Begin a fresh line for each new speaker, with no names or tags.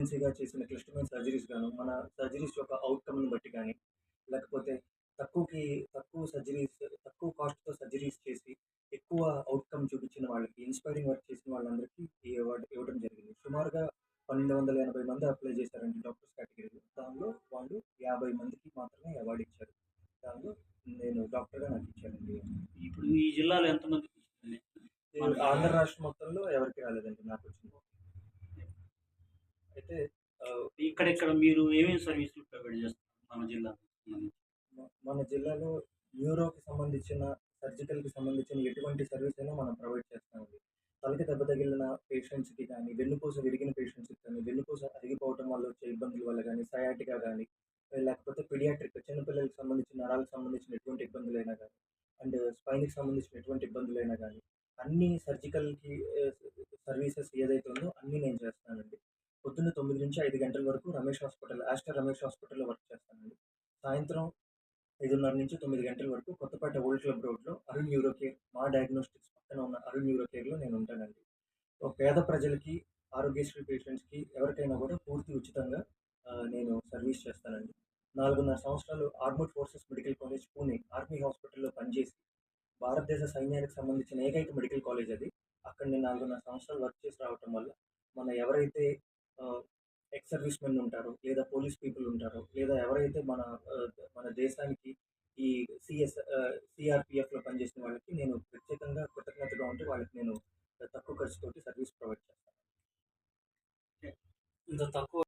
ఎమర్జెన్సీగా చేసిన క్లిష్టమైన సర్జరీస్ గాను మన సర్జరీస్ యొక్క అవుట్కమ్ని బట్టి కానీ లేకపోతే తక్కువకి తక్కువ సర్జరీస్ తక్కువ కాస్ట్తో సర్జరీస్ చేసి ఎక్కువ అవుట్కమ్ చూపించిన వాళ్ళకి ఇన్స్పైరింగ్ వర్క్ చేసిన వాళ్ళందరికీ ఈ అవార్డు ఇవ్వడం జరిగింది. సుమారుగా పన్నెండు వందల ఎనభై మంది అప్లై చేశారండి డాక్టర్స్ కేటగిరీలో దానిలో వాళ్ళు యాభై మందికి మాత్రమే అవార్డు ఇచ్చారు. దానిలో నేను డాక్టర్గా నాకు ఇచ్చారండి
ఇప్పుడు ఈ జిల్లాలో ఎంతమంది
ఆంధ్ర రాష్ట్ర మొత్తంలో ఎవరికి రాలేదండి నాకు వచ్చింది. అయితే
ఇక్కడెక్కడ మీరు ఏమేమి సర్వీసులు ప్రొవైడ్ చేస్తారు మన జిల్లా
మన జిల్లాలో న్యూరోకి సంబంధించిన సర్జికల్కి సంబంధించిన ఎటువంటి సర్వీస్ అయినా మనం ప్రొవైడ్ చేస్తామండి తలకి దెబ్బ తగిలిన పేషెంట్స్కి కానీ వెన్నుపూస విరిగిన పేషెంట్స్కి కానీ వెన్నుపూస అరిగిపోవటం వల్ల వచ్చే ఇబ్బందుల వల్ల కానీ సయాటికా కానీ లేకపోతే పిడియాట్రిక్ చిన్నపిల్లలకు సంబంధించిన నరాలకు సంబంధించిన ఎటువంటి ఇబ్బందులైనా కానీ అండ్ స్పైన్కి సంబంధించిన ఎటువంటి ఇబ్బందులైనా కానీ అన్ని సర్జికల్కి సర్వీసెస్ ఏదైతే ఉందో అన్నీ నేను చేస్తానండి. పొద్దున్న తొమ్మిది నుంచి ఐదు గంటల వరకు రమేష్ హాస్పిటల్ ఆస్టర్ రమేష్ హాస్పిటల్లో వర్క్ చేస్తానండి. సాయంత్రం ఐదున్నర నుంచి తొమ్మిది గంటల వరకు కొత్తపేట ఓల్డ్ క్లబ్ రోడ్లో అరుణ్ న్యూరో కేర్ మా డయాగ్నోస్టిక్స్ పక్కన ఉన్న అరుణ్ న్యూరో కేర్లో నేను ఉంటానండి. ఒక పేద ప్రజలకి ఆరోగ్యశ్రీ పేషెంట్స్కి ఎవరికైనా కూడా పూర్తి ఉచితంగా నేను సర్వీస్ చేస్తానండి. నాలుగున్నర సంవత్సరాలు armed forces medical college Pune army హాస్పిటల్లో పనిచేసి భారతదేశ సైన్యానికి సంబంధించిన ఏకైక మెడికల్ కాలేజ్ అది. అక్కడ నేను నాలుగున్నర సంవత్సరాలు వర్క్ చేసి రావటం వల్ల మన ఎవరైతే ఎక్స్ సర్వీస్ మెన్ ఉంటారు లేదా పోలీస్ పీపుల్ ఉంటారు లేదా ఎవరైతే మన మన దేశానికి ఈ సిఎస్ సిఆర్పిఎఫ్లో పనిచేసిన వాళ్ళకి నేను ప్రత్యేకంగా కృతజ్ఞతగా ఉంటే వాళ్ళకి నేను తక్కువ ఖర్చుతోటి సర్వీస్ ప్రొవైడ్ చేస్తాను.
ఇంత తక్కువ